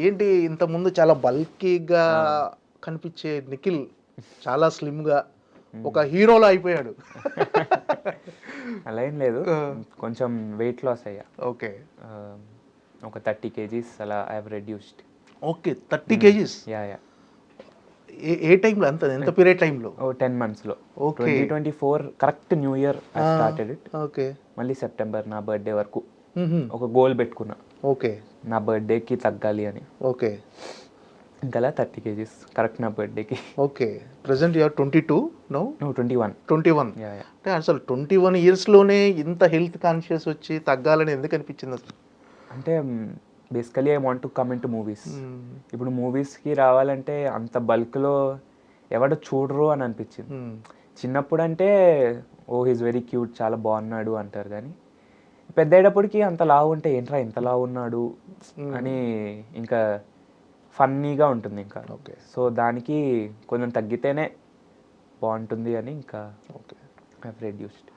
ఏంటి ఇంత ముందు చాలా బల్కీగా కనిపించే నిఖిల్ చాలా స్లిమ్గా ఒక హీరోలో అయిపోయాడు. అలా ఏం లేదు. కొంచెం వెయిట్ లాస్ అయ్యా. ఓకే. ఒక థర్టీ కేజీస్ అలా I reduced okay thirty kgs? Yeah yeah ఏ టైంలో? అంత ఎంత పీరియడ్ టైంలో? ఓ టెన్ మంత్స్లో. Okay. Twenty twenty four correct new year I started it okay. మళ్ళీ సెప్టెంబర్ నా బర్త్డే వరకు. ఒక గోల్ పెట్టుకున్నా. ఓకే. నా బర్త్డేకి తగ్గాలి అని. ఓకే. ఇంకా థర్టీ కేజీస్. కరెక్ట్ నా బర్త్డేకి. Okay. Present you're twenty two no? నువ్వు ట్వంటీ వన్. Twenty one. అంటే అసలు ట్వంటీ వన్ ఇయర్స్లోనే ఇంత హెల్త్ కాన్షియస్ వచ్చి తగ్గాలని ఎందుకు అనిపించింది అసలు? అంటే basically I want to come in to movies ఇప్పుడు మూవీస్కి రావాలంటే అంత బల్క్లో ఎవడో చూడరు అని అనిపించింది. చిన్నప్పుడు అంటే ఓ హీస్ వెరీ క్యూట్ చాలా బాగున్నాడు అంటారు కానీ పెద్ద అయ్యేటప్పటికి అంత లావు ఉంటే ఏంట్రా ఇంత లావు ఉన్నాడు అని ఇంకా ఫన్నీగా ఉంటుంది ఇంకా. ఓకే. సో దానికి కొంచెం తగ్గితేనే బాగుంటుంది అని ఇంకా ఓకే. I reduced